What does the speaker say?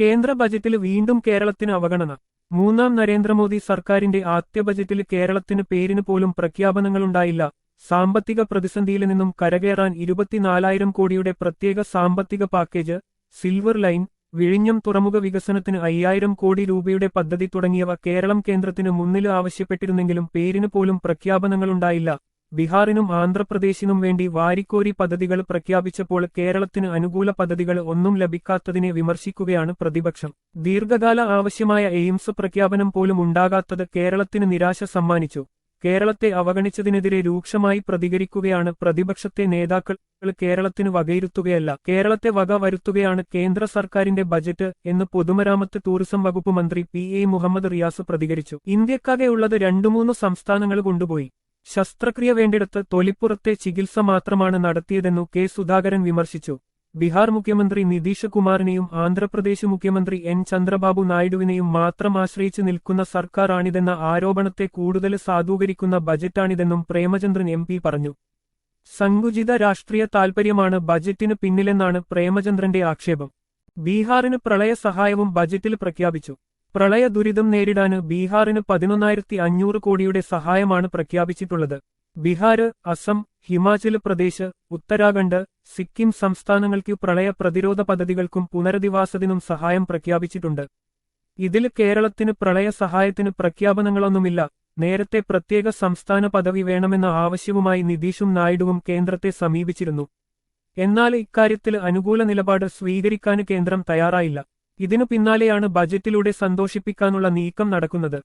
കേന്ദ്ര ബജറ്റിൽ വീണ്ടും കേരളത്തിന് അവഗണന. മൂന്നാം നരേന്ദ്രമോദി സർക്കാരിന്റെ ആദ്യ ബജറ്റിൽ കേരളത്തിന് പേരിന് പോലും പ്രഖ്യാപനങ്ങളുണ്ടായില്ല. സാമ്പത്തിക പ്രതിസന്ധിയിൽ നിന്നും കരകയറാൻ ഇരുപത്തിനാലായിരം കോടിയുടെ പ്രത്യേക സാമ്പത്തിക പാക്കേജ് സിൽവർ ലൈൻ വിഴിഞ്ഞം തുറമുഖ വികസനത്തിന് അയ്യായിരം കോടി രൂപയുടെ പദ്ധതി തുടങ്ങിയവ കേരളം കേന്ദ്രത്തിന് മുന്നിൽ ആവശ്യപ്പെട്ടിരുന്നെങ്കിലും പേരിന് പോലും പ്രഖ്യാപനങ്ങളുണ്ടായില്ല. ബീഹാറിനും ആന്ധ്രാപ്രദേശിനും വേണ്ടി വാരിക്കോരി പദ്ധതികൾ പ്രഖ്യാപിച്ചപ്പോൾ കേരളത്തിന് അനുകൂല പദ്ധതികൾ ഒന്നും ലഭിക്കാത്തതിനെ വിമർശിക്കുകയാണ് പ്രതിപക്ഷം. ദീർഘകാല ആവശ്യമായ എയിംസ് പ്രഖ്യാപനം പോലും ഉണ്ടാകാത്തത് കേരളത്തിന് നിരാശ സമ്മാനിച്ചു. കേരളത്തെ അവഗണിച്ചതിനെതിരെ രൂക്ഷമായി പ്രതികരിക്കുകയാണ് പ്രതിപക്ഷത്തെ നേതാക്കൾ. കേരളത്തിന് വകയിരുത്തുകയല്ല കേരളത്തെ വക വരുത്തുകയാണ് കേന്ദ്ര സർക്കാരിന്റെ ബജറ്റ് എന്ന് പൊതുമരാമത്ത് ടൂറിസം വകുപ്പ് മന്ത്രി പി എ മുഹമ്മദ് റിയാസ് പ്രതികരിച്ചു. ഇന്ത്യക്കാകെയുള്ളത് രണ്ടു മൂന്ന് സംസ്ഥാനങ്ങൾ കൊണ്ടുപോയി. ശസ്ത്രക്രിയ വേണ്ടിടത്ത് തൊലിപ്പുറത്തെ ചികിത്സ മാത്രമാണ് നടത്തിയതെന്നു കെ. സുധാകരൻ വിമർശിച്ചു. ബീഹാർ മുഖ്യമന്ത്രി നിതീഷ് കുമാറിനെയും ആന്ധ്രാപ്രദേശ് മുഖ്യമന്ത്രി എൻ. ചന്ദ്രബാബു നായിഡുവിനെയും മാത്രം ആശ്രയിച്ചു നിൽക്കുന്ന സർക്കാരാണിതെന്ന ആരോപണത്തെ കൂടുതൽ സാധൂകരിക്കുന്ന ബജറ്റാണിതെന്നും പ്രേമചന്ദ്രൻ എം പറഞ്ഞു. സങ്കുചിത രാഷ്ട്രീയ താൽപര്യമാണ് ബജറ്റിന് പിന്നിലെന്നാണ് പ്രേമചന്ദ്രന്റെ ആക്ഷേപം. ബീഹാറിന് പ്രളയ സഹായവും ബജറ്റിൽ പ്രഖ്യാപിച്ചു. പ്രളയ ദുരിതം നേരിടാന് ബീഹാറിന് പതിനൊന്നായിരത്തി അഞ്ഞൂറ് കോടിയുടെ സഹായമാണ് പ്രഖ്യാപിച്ചിട്ടുള്ളത്. ബീഹാർ അസം ഹിമാചൽ പ്രദേശ് ഉത്തരാഖണ്ഡ് സിക്കിം സംസ്ഥാനങ്ങൾക്ക് പ്രളയ പ്രതിരോധ പദ്ധതികൾക്കും പുനരധിവാസത്തിനും സഹായം പ്രഖ്യാപിച്ചിട്ടുണ്ട്. ഇതിൽ കേരളത്തിന് പ്രളയ സഹായത്തിന് പ്രഖ്യാപനങ്ങളൊന്നുമില്ല. നേരത്തെ പ്രത്യേക സംസ്ഥാന പദവി വേണമെന്ന ആവശ്യവുമായി നിതീഷും നായിഡുവും കേന്ദ്രത്തെ സമീപിച്ചിരുന്നു. എന്നാൽ ഇക്കാര്യത്തിൽ അനുകൂല നിലപാട് സ്വീകരിക്കാൻ കേന്ദ്രം തയ്യാറായില്ല. ഇതിനു പിന്നാലെയാണ് ബജറ്റിലൂടെ സന്തോഷിപ്പിക്കാനുള്ള നീക്കം നടക്കുന്നത്